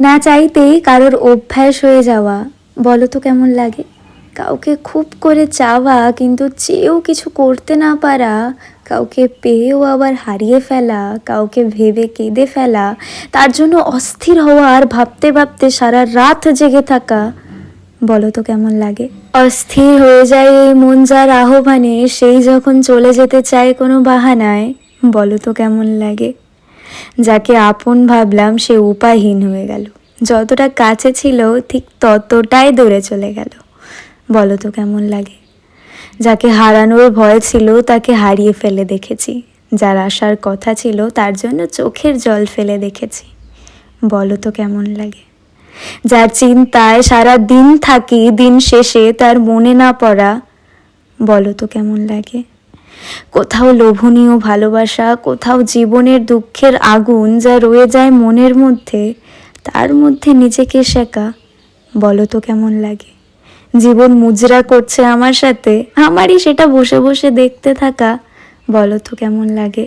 না চাইতেই কারোর অভ্যাস হয়ে যাওয়া। বলো তো কেমন লাগে? কাউকে খুব করে চাওয়া, কিন্তু চেয়েও কিছু করতে না পারা, কাউকে পেয়েও আবার হারিয়ে ফেলা, কাউকে ভেবে কেঁদে ফেলা, তার জন্য অস্থির হওয়া আর ভাবতে ভাবতে সারা রাত জেগে থাকা। বলো তো কেমন লাগে? অস্থির হয়ে যায় এই মন যার আহ্বানে, সেই যখন চলে যেতে চায় কোনো বাহানায়। বলো তো কেমন লাগে? যাকে আপন ভাবলাম সে উপায়হীন হয়ে গেল। যতটা কাছে ছিল, ঠিক ততটাই দূরে চলে গেল। বলো তো কেমন লাগে? যাকে হারানোর ভয় ছিল, তাকে হারিয়ে ফেলে দেখেছি। যার আসার কথা ছিল, তার জন্য চোখের জল ফেলে দেখেছি। বলো তো কেমন লাগে? যার চিন্তায় সারা দিন থাকি, দিন শেষে তার মনে না পড়া, বলো তো কেমন লাগে? কোথাও লোভনীয় ভালোবাসা, কোথাও জীবনের দুঃখের আগুন যা রয়ে যায় মনের মধ্যে, তার মধ্যে নিজেকে শেখা। বলো তো কেমন লাগে? জীবন মুজরা করছে আমার সাথে, আমারই সেটা বসে বসে দেখতে থাকা। বলো তো কেমন লাগে?